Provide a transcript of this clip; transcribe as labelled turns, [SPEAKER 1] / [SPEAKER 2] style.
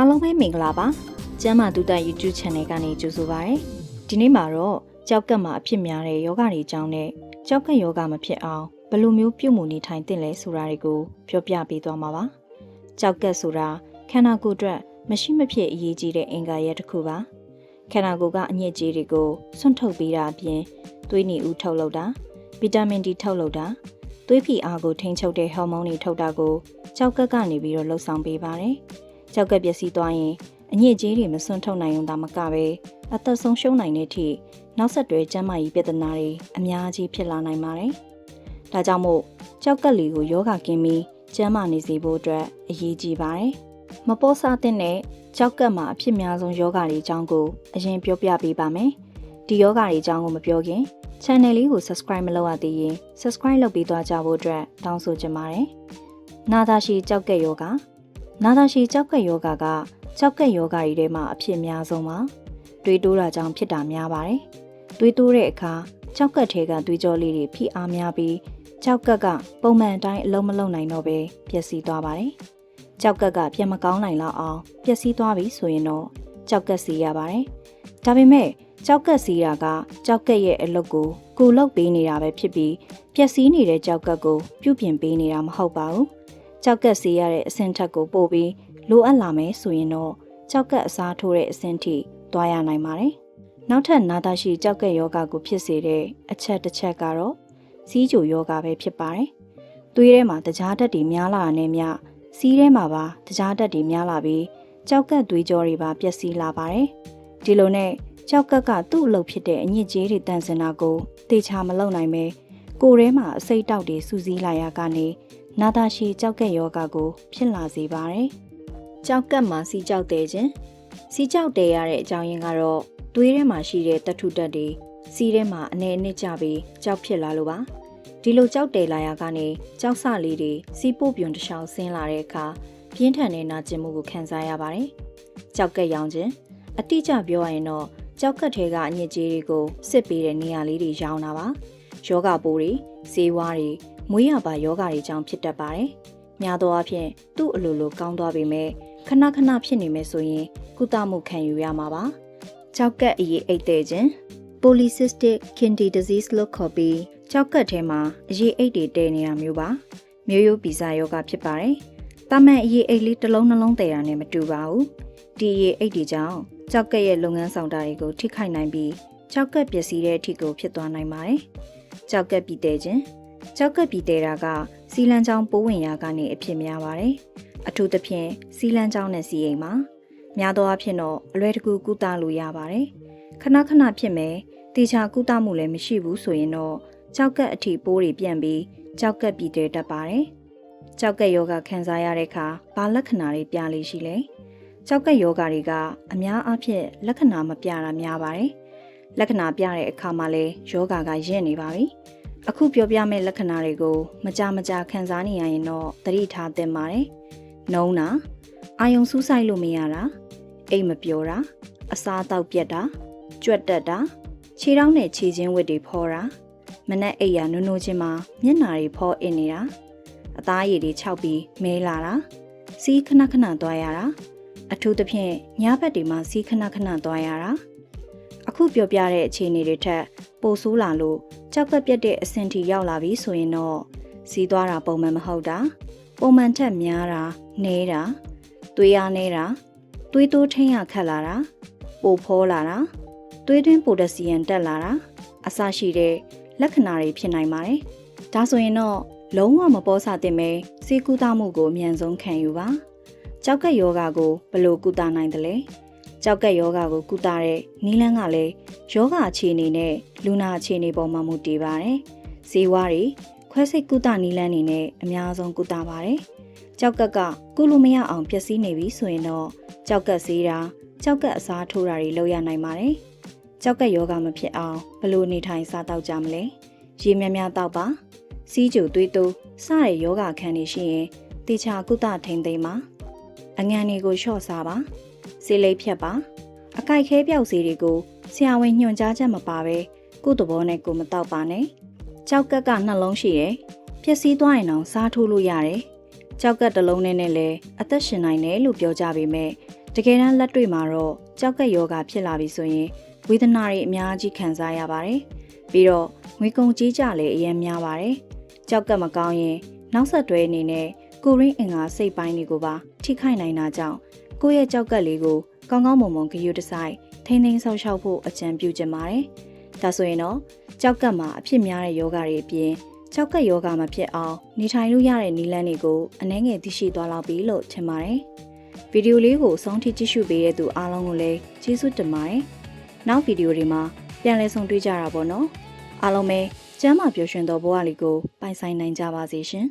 [SPEAKER 1] အားလုံးပဲမင်္ဂလာပါကျမ်းမာတူတ YouTube Channel ကနေကြိုဆိုပါရစေဒီနေ့မှာတော့ကြောက်ကက်မှာအဖြစ်များတဲ့ယောဂတွေအကြောင်းနဲ့ကြောက်ကက်ယောဂမဖြစ်အောင်ဘယ်လိုမျိုးပြုမှုနေထိုင်သင့်လဲဆိုတာတွေကိုပြောပြပေးသွားမှာပါကြောက်ကက်ဆိုတာခန္ဓာကိုယ်အတွက်မရှိမဖြစ်အရေးကြီးတဲ့အင်္ဂါရက်တစ်ခုပါခန္ဓာကိုယ်ကအညစ်အကြေးတွေကိုဆွန့်ထုတ်ပေးတာအပြင်သွေးနီဦးထုတ်လုပ်တာဗီတာမင် D ထုတ်လုပ်တာသွေးဖိအားကိုထိန်းချုပ်တဲ့ဟော်မုန်းတွေထုတ်တာကိုကြောက်ကက်ကနေပြီးတော့လှုပ်ဆောင်ပေးပါတယ်။ ကြောက်ကက်ပျက်စီးသွားရင်အညစ်အကြေးတွေမစွန့်ထုတ်နိုင်ုံသာမကပဲအသက်ဆုံးရှုံးနိုင်တဲ့အထိနောက်ဆက်တွဲကျန်းမာရေးပြဿနာတွေအများကြီးဖြစ်လာနိုင်ပါတယ်။ဒါကြောင့်မို့ကြောက်ကက်လီကိုယောဂကင်းပြီးကျန်းမာနေစေဖို့အတွက်အရေးကြီးပါတယ်။မပေါ်စားတဲ့နဲ့ကြောက်ကက်မှာအဖြစ်များဆုံးယောဂတွေအကြောင်းကိုအရင်ပြောပြပေးပါမယ်။ဒီယောဂတွေအကြောင်းကိုမပြောခင် channel လေးကို subscribe မလုပ်ရသေးရင် subscribe လုပ်ပေးသွားကြဖို့အတွက်တောင်းဆိုချင်ပါတယ်။နာတာရှည်ကြောက်ကက်ယောဂ နာတာရှည်ကြောက်ကက်ယောဂကကြောက်ကက်ယောဂတွေထဲမှာအဖြစ်အများဆုံးပါ။တွေးတိုးတာကြောင့်ဖြစ်တာများပါတယ်။တွေးတိုးတဲ့အခါကြောက်ကက်ထဲကတွေးကြောလေးတွေဖိအားများပြီးကြောက်ကက်ကပုံမှန်အတိုင်းအလုံးမလုံးနိုင်တော့ပဲပျက်စီးသွားပါတယ်။ကြောက်ကက်ကပြန်မကောင်းနိုင်တော့အောင်ပျက်စီးသွားပြီဆိုရင်တော့ကြောက်ကက်စီရပါတယ်။ဒါပေမဲ့ကြောက်ကက်စီးတာကကြောက်ကက်ရဲ့အလုပ်ကိုကိုလုတ်ပေးနေတာပဲဖြစ်ပြီးပျက်စီးနေတဲ့ကြောက်ကက်ကိုပြုပြင်ပေးနေတာမဟုတ်ပါဘူး။ ကြောက်ကက်စီးရတဲ့အဆင့်ထက်ကိုပို့ပြီးလိုအပ်လာမယ်ဆိုရင်တော့ကြောက်ကက်အစားထိုးတဲ့အဆင့်ထိသွားရနိုင်ပါတယ်။နောက်ထပ်နာတာရှိကြောက်ကက်ယောဂကိုဖြစ်စေတဲ့အချက်တစ်ချက်ကတော့စီးကြိုယောဂပဲဖြစ်ပါတယ်။သွေးထဲမှာတကြားဓာတ်တွေများလာတာနဲ့မျှစီးထဲမှာပါတကြားဓာတ်တွေများလာပြီးကြောက်ကက်သွေးကြောတွေပါပျက်စီးလာပါတယ်။ဒီလိုနဲ့ကြောက်ကက်ကသူ့အလုပ်ဖြစ်တဲ့အညစ်အကြေးတွေတန်ဆင်တာကိုတေချာမလုပ်နိုင်ပဲကိုယ်ထဲမှာအစိတ်တောက်တွေစူးစီးလာရကနေ နာတာရှည်ကြောက်ကက်ယောဂကို ဖြစ်လာစေပါတယ်။ကြောက်ကက်မှာစီးကြောက်တဲ့ခြင်းစီးကြောက်တဲ့ရတဲ့အကြောင်းရင်းကတော့သွေးထဲမှာရှိတဲ့တထုတက်တွေစီးထဲမှာအနေအနစ်ကြပြီးကြောက်ဖြစ်လာလို့ပါဒီလိုကြောက်တယ်လာရကနေကြောက်ဆလေးတွေစီးပို့ပြွန်တစ်ချောင်းဆင်းလာတဲ့အခါပြင်းထန်တဲ့နာကျင်မှုကိုခံစားရပါတယ်။ကြောက်ကက်ရောင်ခြင်းအတိအကျပြောရရင်တော့ကြောက်ကက်ထဲကအညစ်အကြေးတွေကိုစစ်ပေးတဲ့နေရာလေးတွေရောင်းတာပါ။ယောဂပိုးတွေ၊ဈေးဝါးတွေ၊ မွေးရပါယောဂတွေကြောင့်ဖြစ်တတ်ပါတယ်။များသောအားဖြင့်သူ့အလိုလိုကောင်းသွားပေမဲ့ခဏခဏဖြစ်နေမယ်ဆိုရင်ကုသမှုခံယူရမှာပါ။ကြောက်ကက်အရေးအိတ်တဲ့ခြင်း polycystic kidney disease လို့ခေါ်ပြီးကြောက်ကက်ထဲမှာအရေးအိတ်တွေတည်နေတာမျိုးပါ။မျိုးရိုးဗီဇယောဂဖြစ်ပါတယ်။တာမန်အရေးအိတ်လေးတစ်လုံးနှလုံးတည်တာနဲ့မတူပါဘူး။ဒီအရေးအိတ်တွေကြောင့်ကြောက်ကက်ရဲ့လုပ်ငန်းဆောင်တာတွေကိုထိခိုက်နိုင်ပြီးကြောက်ကက်ပျက်စီးတဲ့အထိကိုဖြစ်သွားနိုင်ပါတယ်။ကြောက်ကက်ပြည်တဲ့ခြင်း ကြောက်ကက်ပြည်တဲ့တာကစီလန်းချောင်းပိုးဝင်ရာကနေအဖြစ်များပါတယ်။အထူးသဖြင့်စီလန်းချောင်းနဲ့စီအိမ်မှာများသောအားဖြင့်တော့အလွယ်တကူကုသလို့ရပါတယ်။ခဏခဏဖြစ်မယ်တေချာကုသမှုလည်းမရှိဘူးဆိုရင်တော့ကြောက်ကက်အထိပိုးတွေပြန့်ပြီးကြောက်ကက်ပြည်တဲ့တတ်ပါတယ်။ကြောက်ကက်ယောဂခံစားရတဲ့အခါဘာလက္ခဏာတွေပြလေရှိလဲ။ကြောက်ကက်ယောဂတွေကအများအားဖြင့်လက္ခဏာမပြတာများပါတယ်။လက္ခဏာပြတဲ့အခါမှာလည်းယောဂကရင့်နေပါပြီ။ အခုပြောပြမယ့်လက္ခဏာတွေကိုမကြမကြခံစားနေရရင်တော့သတိထားသင့်ပါတယ်။နှုံးတာအာယုံစူးစိုက်လို့မရတာအိမ်မပျော်တာအစားအသောက်ပြက်တာကြွက်တက်တာခြေထောက်နဲ့ခြေချင်းဝစ်တွေဖောတာမနက်အိပ်ရနုံနုံချင်းမှာမျက်နာတွေဖောအင်းနေတာအသားရည်တွေခြောက်ပြီးမဲလာတာစီးခဏခဏသွားရတာအထူးသဖြင့်ညဘက်တွေမှာစီးခဏခဏသွားရတာအခုပြောပြတဲ့အခြေအနေတွေထက်ပိုဆိုးလာလို့ ကြောက်ကပြက်တဲ့အဆင့်ထိရောက်လာပြီဆိုရင်တော့စီးသွားတာပုံမှန်မဟုတ်တာပုံမှန်ထက်များတာနေတာသွေးအားနေတာသွေးတိုးထင်းရခတ်လာတာပိုဖောလာတာသွေးတွင်းပိုတက်ဆီယမ်တက်လာတာအစရှိတဲ့လက္ခဏာတွေဖြစ်နိုင်ပါတယ်။ဒါဆိုရင်တော့လုံးဝမပေါ်ဆသင့်ပဲစေကူတာမှုကိုအမြန်ဆုံးခံယူပါ။ကြောက်ကက်ယောဂကိုဘယ်လိုကုသနိုင်သလဲ။ ကြောက်ကက်ယောဂကိုကုသတဲ့နီလန်းကလည်းယောဂအခြေအနေနဲ့လူနာအခြေအနေပေါ်မှာမူတည်ပါတယ်။ဇေဝါတွေခွဲစိတ်ကုသနီလန်းနေနဲ့အများဆုံးကုသပါတယ်။ကြောက်ကက်ကကုလို့မရအောင်ပျက်စီးနေပြီဆိုရင်တော့ကြောက်ကက်ဆေးတာကြောက်ကက်အစားထိုးတာတွေလုပ်ရနိုင်ပါတယ်။ကြောက်ကက်ယောဂမဖြစ်အောင်ဘယ်လိုနေထိုင်စားတောက်ကြမလဲ။ရေများများတောက်ပါ။စီးကြိုသွေးတိုးစတဲ့ယောဂခံနေရှိရင်တေချာကုသထိန်သိမ်းပါ။အငံတွေကိုလျှော့စားပါ။ ဆေးလိပ်ဖြတ်ပါ။အကြိုက်ခဲပြောက်စီတွေကိုဆရာဝန်ညွှန်ကြားချက်မပါဘဲကိုယ့်သဘောနဲ့ကိုယ်မတောက်ပါနဲ့။ကြောက်ကက်ကနှလုံးရှိတယ်။ဖြက်စီးသွားရင်တော့စားထိုးလို့ရတယ်။ကြောက်ကက်တစ်လုံးနဲ့နဲ့လည်းအသက်ရှင်နိုင်တယ်လို့ပြောကြပေမဲ့တတကယ်တမ်းလက်တွေ့မှာတော့ကြောက်ကက်ယောဂဖြစ်လာပြီဆိုရင်ဝေဒနာတွေအများကြီးခံစားရပါတယ်ပြီးတော့ငွေကုန်ကြေးကြလည်းအရင်များပါတယ်ကြောက်ကက်မကောင်းရင်နောက်ဆက်တွဲအနေနဲ့ကိုရင်းအင်္ဂါစိတ်ပိုင်းတွေကိုပါထိခိုက်နိုင်တာကြောင့် ကိုယ့်ရဲ့ကြောက်ကက်လေးကိုကောင်းကောင်းမွန်မွန်ဂရုတစိုက်ထိန်းသိမ်းဆောက်ရှောက်ဖို့အကြံပြုချင်ပါတယ်ဒါဆိုရင်တော့ကြောက်ကက်မှာအဖြစ်များတဲ့ယောဂတွေအပြင်ကြောက်ကက်ယောဂမဖြစ်အောင်နေထိုင်လို့ရတဲ့နည်းလမ်းတွေကိုအနည်းငယ်သိရှိသွားလောက်ပြီလို့ထင်ပါတယ်ဗီဒီယိုလေးကိုအဆုံးထိကြည့်ရှုပေးတဲ့သူအားလုံးကိုလည်းကျေးဇူးတင်ပါတယ်နောက်ဗီဒီယိုတွေမှာပြန်လည်ဆုံတွေ့ကြတာပေါ့နော်အားလုံးပဲကျမ်းမာပျော်ရွှင်သောဘဝလေးကိုပိုင်ဆိုင်နိုင်ကြပါစေရှင်